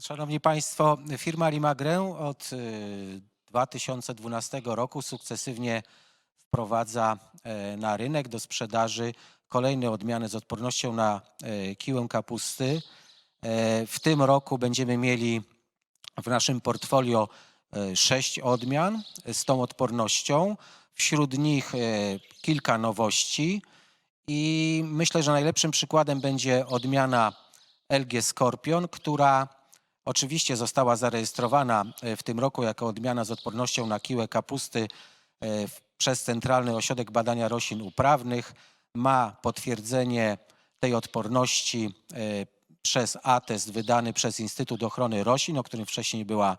Szanowni Państwo, firma Limagrę od y, 2012 roku sukcesywnie wprowadza e, na rynek do sprzedaży kolejne odmiany z odpornością na e, kiłę kapusty. E, W tym roku będziemy mieli w naszym portfolio sześć odmian z tą odpornością. Wśród nich kilka nowości i myślę, że najlepszym przykładem będzie odmiana LG Scorpion, która oczywiście została zarejestrowana e, w tym roku jako odmiana z odpornością na kiłę kapusty e, przez Centralny Ośrodek Badania Roślin Uprawnych. Ma potwierdzenie tej odporności e, przez atest wydany przez Instytut Ochrony Roślin, o którym wcześniej była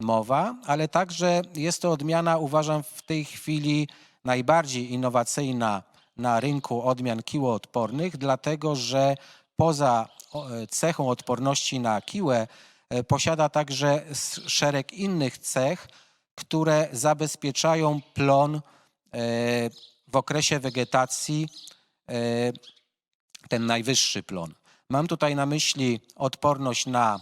mowa, ale także jest to odmiana, uważam, w tej chwili najbardziej innowacyjna na rynku odmian kiłoodpornych, dlatego że poza cechą odporności na kiłę posiada także szereg innych cech, które zabezpieczają plon e, w okresie wegetacji e, ten najwyższy plon. Mam tutaj na myśli odporność na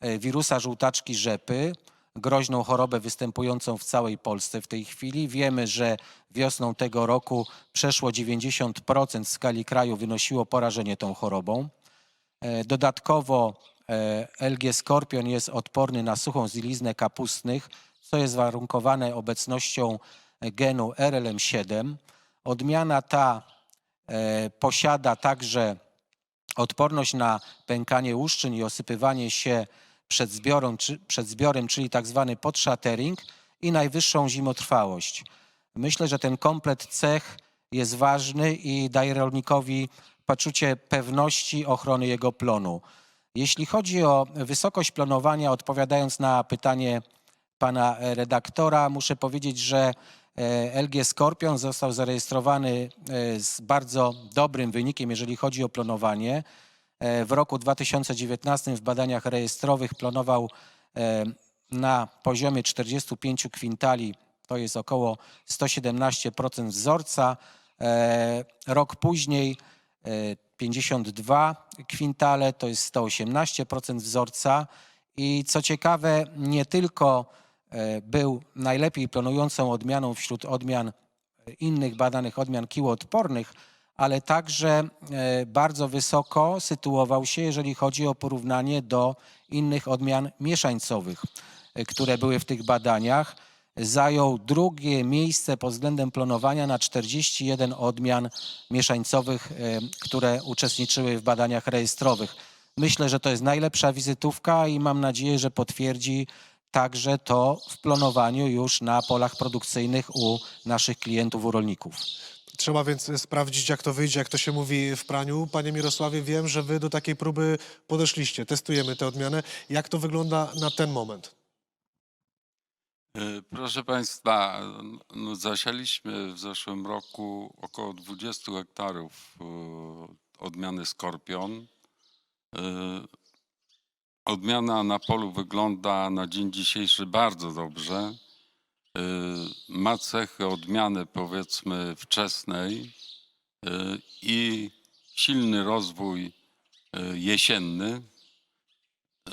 e, wirusa żółtaczki rzepy, groźną chorobę występującą w całej Polsce w tej chwili. Wiemy, że wiosną tego roku przeszło 90% w skali kraju wynosiło porażenie tą chorobą. E, Dodatkowo e, LG Skorpion jest odporny na suchą ziliznę kapustnych, co jest warunkowane obecnością e, genu RLM7. Odmiana ta e, posiada także odporność na pękanie łuszczyn i osypywanie się przed zbiorem, czy, przed zbiorem czyli tak zwany i najwyższą zimotrwałość. Myślę, że ten komplet cech jest ważny i daje rolnikowi poczucie pewności ochrony jego plonu. Jeśli chodzi o wysokość plonowania, odpowiadając na pytanie pana redaktora, muszę powiedzieć, że e, LG Skorpion został zarejestrowany e, z bardzo dobrym wynikiem, jeżeli chodzi o plonowanie. E, W roku 2019 w badaniach rejestrowych plonował e, na poziomie 45 kwintali, to jest około 117% wzorca. Rok później 52 kwintale, to jest 118% wzorca. I co ciekawe, nie tylko e, był najlepiej plonującą odmianą wśród odmian e, innych badanych odmian kiłoodpornych, ale także e, bardzo wysoko sytuował się, jeżeli chodzi o porównanie do innych odmian mieszańcowych, które były w tych badaniach. Zajął drugie miejsce pod względem plonowania na 41 odmian mieszańcowych, e, które uczestniczyły w badaniach rejestrowych. Myślę, że to jest najlepsza wizytówka i mam nadzieję, że potwierdzi także to w plonowaniu już na polach produkcyjnych u naszych klientów, u rolników. Trzeba więc sprawdzić, jak to wyjdzie, jak to się mówi w praniu. Panie Mirosławie, wiem, że wy do takiej próby podeszliście. Testujemy tę odmianę. Jak to wygląda na ten moment? E, Proszę Państwa, no, zasialiśmy w zeszłym roku około 20 hektarów e, odmiany Skorpion. E, Odmiana na polu wygląda na dzień dzisiejszy bardzo dobrze. Ma cechy odmiany powiedzmy wczesnej i silny rozwój jesienny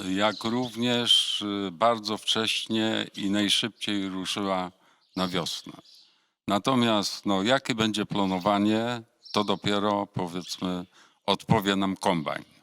jak również y, bardzo wcześnie i najszybciej ruszyła na wiosnę. Natomiast no, jakie będzie planowanie, to dopiero powiedzmy odpowie nam kombajn.